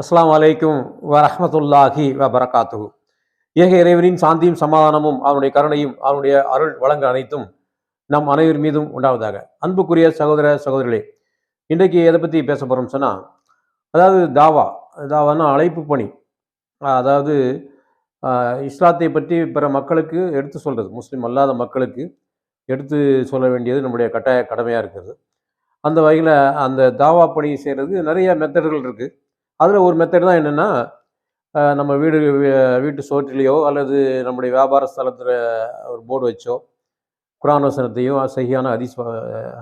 அஸ்ஸலாமு அலைக்கும் வ பரகாத்து ஏக இறைவனின் சாந்தியும் சமாதானமும் அவனுடைய கருணையும் அவனுடைய அருள் வழங்க அனைத்தும் நம் அனைவர் மீதும் உண்டாவதாக. அன்புக்குரிய சகோதர சகோதரிகளே இன்றைக்கு எதை பற்றி பேச போகிறோம் சொன்னால் அதாவது தாவா தாவான்னா அழைப்பு பணி அதாவது இஸ்லாத்தை பற்றி பிற மக்களுக்கு எடுத்து சொல்கிறது முஸ்லீம் அல்லாத மக்களுக்கு எடுத்து சொல்ல வேண்டியது நம்முடைய கட்டாய கடமையாக இருக்கிறது. அந்த வகையில் அந்த தாவா பணி செய்கிறது நிறைய மெத்தடுகள் இருக்குது அதில் ஒரு மெத்தட் தான் என்னென்னா நம்ம வீடு வீட்டு சோற்றிலேயோ அல்லது நம்முடைய வியாபார ஸ்தலத்தில் ஒரு போர்டு வச்சோ குரான் வசனத்தையும் சகியான ஹதீஸ்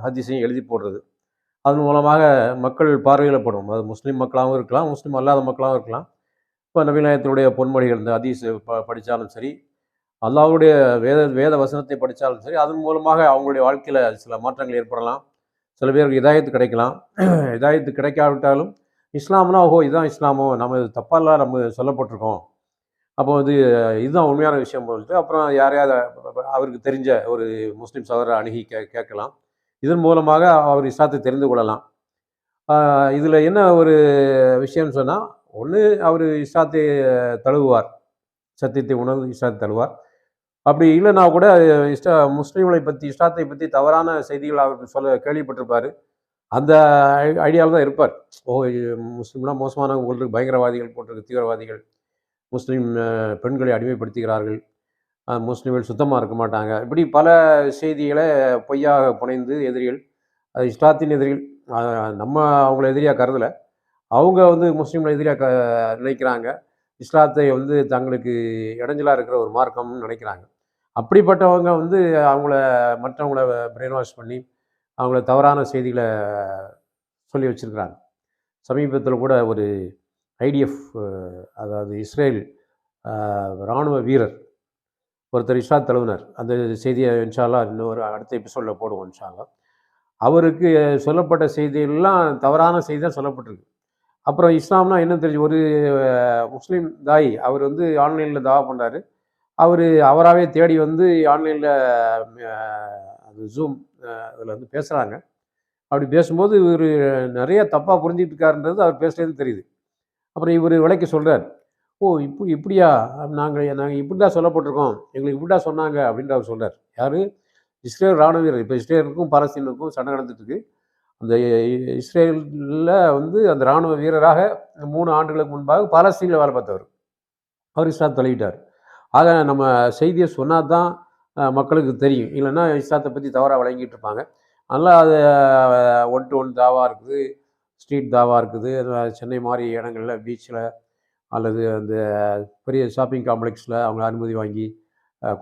ஹதீஸையும் எழுதி போடுறது. அதன் மூலமாக மக்கள் பார்வையில் படும் அது முஸ்லீம் மக்களாகவும் இருக்கலாம் முஸ்லீம் அல்லாத மக்களாகவும் இருக்கலாம். இப்போ நவீனத்தினுடைய பொன்மொழிகள் இந்த ஹதீஸ் ப படித்தாலும் சரி அல்லாவுடைய வேத வேத வசனத்தை படித்தாலும் சரி அதன் மூலமாக அவங்களுடைய வாழ்க்கையில் சில மாற்றங்கள் ஏற்படலாம். சில பேருக்கு இதாயத்து கிடைக்கலாம். இதாயத்து கிடைக்காவிட்டாலும் இஸ்லாம்னா ஓஹோ இதுதான் இஸ்லாமோ? நம்ம இது தப்பாலாம் நம்ம சொல்லப்பட்டிருக்கோம். அப்போ வந்து இதுதான் உண்மையான விஷயம் சொல்லிட்டு அப்புறம் யாரையாவது அவருக்கு தெரிஞ்ச ஒரு முஸ்லீம் சகோதரரை அணுகி கே கேட்கலாம். இதன் மூலமாக அவர் இஸ்லாத்தை தெரிந்து கொள்ளலாம். இதில் என்ன ஒரு விஷயம்னு சொன்னால் ஒன்று அவர் இஸ்லாத்தை தழுவுவார். சத்தியத்தை உணர்ந்து இஸ்லாத்தை தழுவார் அப்படி இல்லைன்னா கூட இஸ்லா முஸ்லீம்களை பற்றி இஸ்லாத்தை பற்றி தவறான செய்திகள் அவருக்கு சொல்ல கேள்விப்பட்டிருப்பார். அந்த ஐடியாவில் தான் இருப்பார். ஓ முஸ்லீம்னா முஸ்லீம்லாம் மோசமானவங்க போட்டிருக்கு பயங்கரவாதிகள் போட்டிருக்கு தீவிரவாதிகள். முஸ்லீம் பெண்களை அடிமைப்படுத்துகிறார்கள். முஸ்லீம்கள் சுத்தமாக இருக்க மாட்டாங்க. இப்படி பல செய்திகளை பொய்யாக புனைந்து எதிரிகள் அது இஸ்லாத்தின் எதிரிகள் நம்ம அவங்கள எதிரியாக கருதலை. அவங்க வந்து முஸ்லீம்களை எதிரியாக க நினைக்கிறாங்க. இஸ்லாத்தை வந்து தங்களுக்கு இடைஞ்சலாக இருக்கிற ஒரு மார்க்கம்னு நினைக்கிறாங்க. அப்படிப்பட்டவங்க வந்து அவங்கள மற்றவங்கள பிரெயின் வாஷ் பண்ணி அவங்கள தவறான செய்திகளை சொல்லி வச்சுருக்கிறாங்க. சமீபத்தில் கூட ஒரு ஐடிஎஃப் அதாவது இஸ்ரேல் இராணுவ வீரர் ஒருத்தர் இஸ்லாத் தலைவினர் அந்த செய்தியை இன்ஷால்லா இன்னொரு அடுத்த எபிசோடில் போடுவோம் இன்ஷால்லா அவருக்கு சொல்லப்பட்ட செய்தியெல்லாம் தவறான செய்தி தான் சொல்லப்பட்டிருக்கு. அப்புறம் இஸ்லாம்னா என்ன தெரிஞ்சு ஒரு முஸ்லீம் தாய் அவர் வந்து ஆன்லைனில் தாவா பண்ணுறாரு அவர் அவராகவே தேடி வந்து ஆன்லைனில் அது ஜூம் அதில் வந்து பேசுகிறாங்க அப்படி பேசும்போது இவர் நிறைய தப்பாக புரிஞ்சிட்டு இருக்காருன்றது அவர் பேசுகிறது தெரியுது. அப்புறம் இவர் விலைக்கு சொல்கிறார் ஓ இப்போ இப்படியா? நாங்கள் நாங்கள் இப்படி தான் சொல்லப்பட்டிருக்கோம். எங்களுக்கு இப்படி தான் சொன்னாங்க. அப்படின்ற அவர் சொல்கிறார் யார்? இஸ்ரேல் ராணுவ வீரர். இப்போ இஸ்ரேலுக்கும் பாலஸ்தீனுக்கும் சண்டை நடந்துட்டுருக்கு. அந்த இஸ்ரேலில் வந்து அந்த ராணுவ வீரராக மூணு ஆண்டுகளுக்கு முன்பாக பாலஸ்தீனில் வேலை பார்த்தவர். அவர் இஸ்லாம் தழுவிட்டார். ஆக நம்ம செய்தியை சொன்னால் தான் மக்களுக்கு தெரியும். இல்லைன்னா இஸ்லாத்தை பற்றி தவறாக வழங்கிட்டு இருப்பாங்க. அதனால் அது ஒன் டு ஒன் தாவா இருக்குது. ஸ்ட்ரீட் தாவா இருக்குது. அது சென்னை மாதிரி இடங்களில் பீச்சில் அல்லது அந்த பெரிய ஷாப்பிங் காம்ப்ளெக்ஸில் அவங்க அனுமதி வாங்கி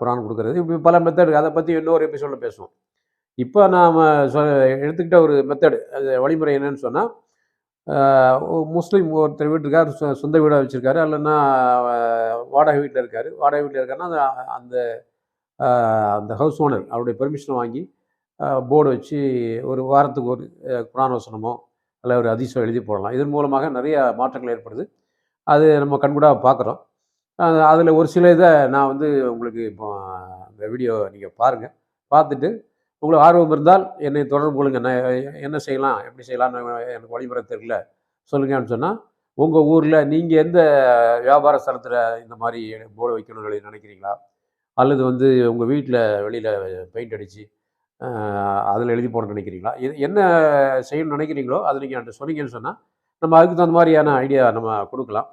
குரான் கொடுக்குறது. இப்படி பல மெத்தடு அதை பற்றி இன்னொரு எபிசோடில் பேசுவோம். இப்போ நாம் சொ எடுத்துக்கிட்ட ஒரு மெத்தடு அது வழிமுறை என்னன்னு சொன்னால் முஸ்லீம் ஒருத்தர் வீட்டுக்கார் சொ சொந்த வீடாக வச்சுருக்காரு. இல்லைன்னா வாடகை வீட்டில் இருக்கார். வாடகை வீட்டில் இருக்காருன்னா அந்த அந்த ஹவுஸ் ஓனர் அவருடைய பெர்மிஷன் வாங்கி போர்டு வச்சு ஒரு வாரத்துக்கு ஒரு அஹ், குரான் வசனமோ அல்ல ஒரு அதிசயம் எழுதி போடலாம். இதன் மூலமாக நிறைய மாற்றங்கள் ஏற்படுது. அது நம்ம கண்கூடாக பார்க்குறோம். அதில் ஒரு சில இதை நான் வந்து உங்களுக்கு இப்போ அந்த வீடியோ நீங்கள் பாருங்கள் பார்த்துட்டு உங்களுக்கு ஆர்வம் இருந்தால் என்னை தொடர்பு கொள்ளுங்க. நான் என்ன செய்யலாம் எப்படி செய்யலாம்னு எனக்கு வழிமுறை தெரியல. சொல்லுங்கன்னு சொன்னால் உங்கள் ஊரில் நீங்கள் எந்த வியாபார ஸ்தலத்தில் இந்த மாதிரி போர்டு வைக்கணும்னு நினைக்கிறீங்களா? அல்லது வந்து உங்கள் வீட்டில் வெளியில் பெயிண்ட் அடித்து அதில் எழுதி போட நினைக்கிறீங்களா? இது என்ன செய்யணும்னு நினைக்கிறீங்களோ அதை நீங்கள் என்கிட்ட சொன்னீங்கன்னு சொன்னால் நம்ம அதுக்கு தகுந்த மாதிரியான ஐடியா நம்ம கொடுக்கலாம்.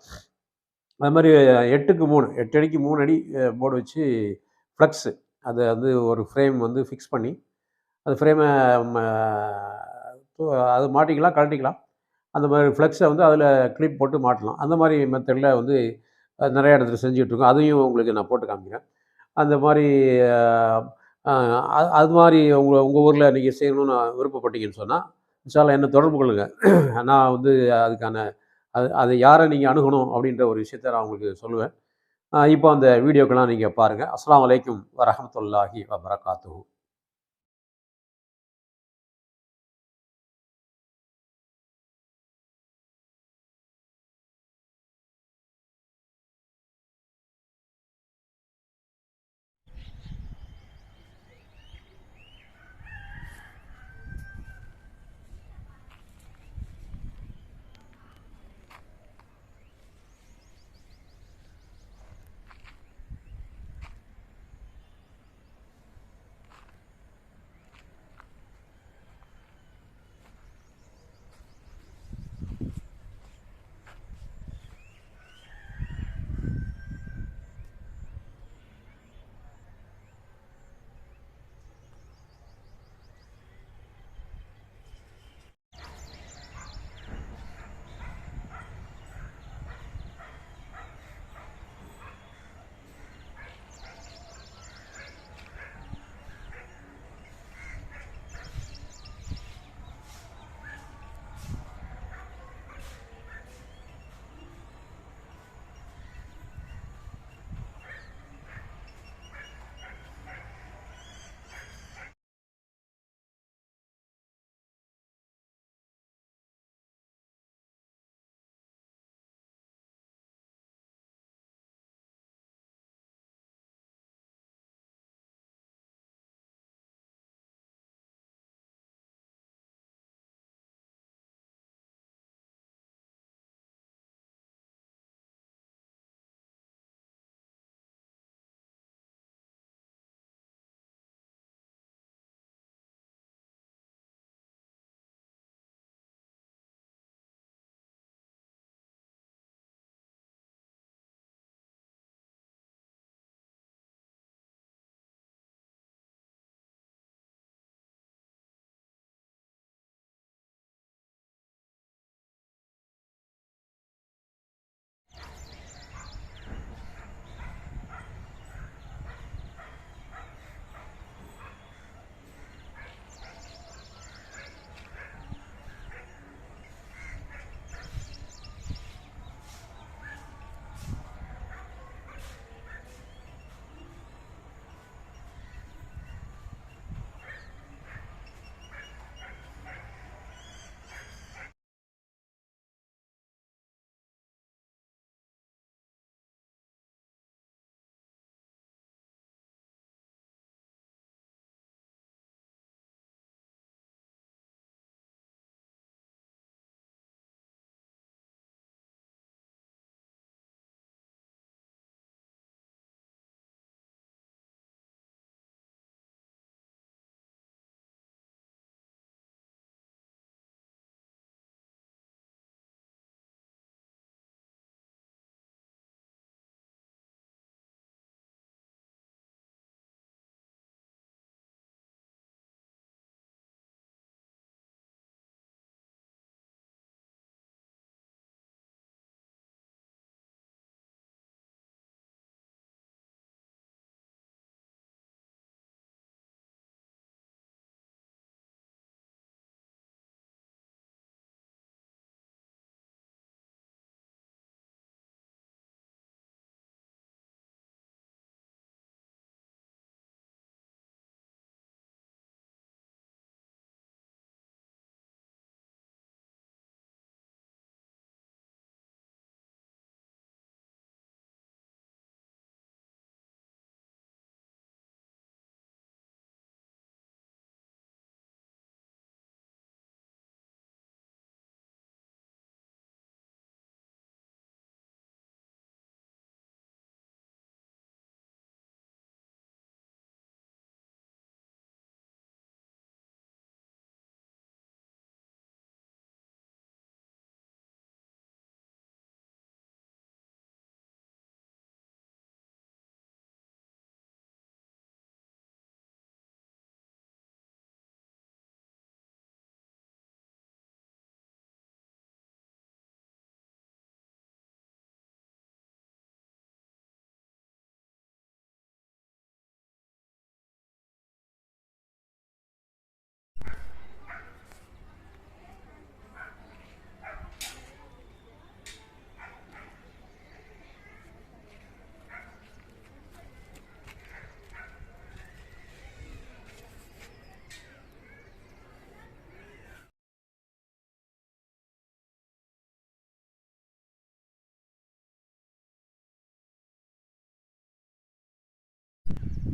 அது மாதிரி எட்டுக்கு மூணு எட்டு அடிக்கு மூணு அடி போர்டு வச்சு ஃப்ளக்ஸு அதை வந்து ஒரு ஃப்ரேம் வந்து ஃபிக்ஸ் பண்ணி அந்த ஃப்ரேமை அது மாட்டிக்கலாம் கழட்டிக்கலாம். அந்த மாதிரி ஃப்ளெக்ஸை வந்து அதில் கிளிப் போட்டு மாட்டலாம். அந்த மாதிரி மெத்தடில் வந்து நிறைய இடத்துல செஞ்சுட்ருக்கோம் அதையும் உங்களுக்கு நான் போட்டு காமிக்கிறேன். அந்த மாதிரி அது அது மாதிரி உங்கள் உங்கள் ஊரில் நீங்கள் செய்யணும்னு விருப்பப்பட்டீங்கன்னு சொன்னால் இன்ஷால்லா என்ன தொடர்பு கொள்ளுங்கள் நான் வந்து அதுக்கான அது அதை யாரை நீங்கள் அணுகணும் அப்படின்ற ஒரு விஷயத்தை நான் உங்களுக்கு சொல்லுவேன். இப்போ அந்த வீடியோக்கெல்லாம் நீங்கள் பாருங்கள் அஸ்லாம் அலைக்கும் வரமத்துல்லாஹி வபரகாத்துஹு.